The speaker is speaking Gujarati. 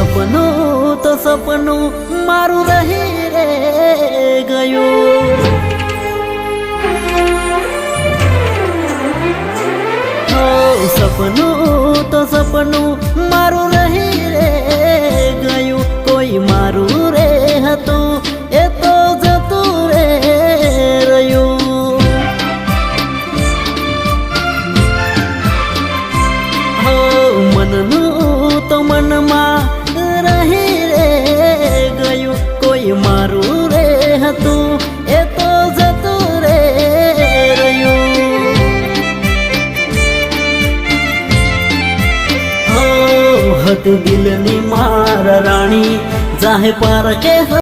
સપનું તો સપનું મારું રહી રે ગયું. સપનું તો સપનું મારું નહીં રે ગયું. કોઈ મારું રે હતું, એ તો જતું રે રહ્યું. હો, મનનું તો મનમાં કોઈ મારું રે હતું, એ તો જતું રે રહ્યું. હતી દિલની માર રાણી, જાહે પાર કે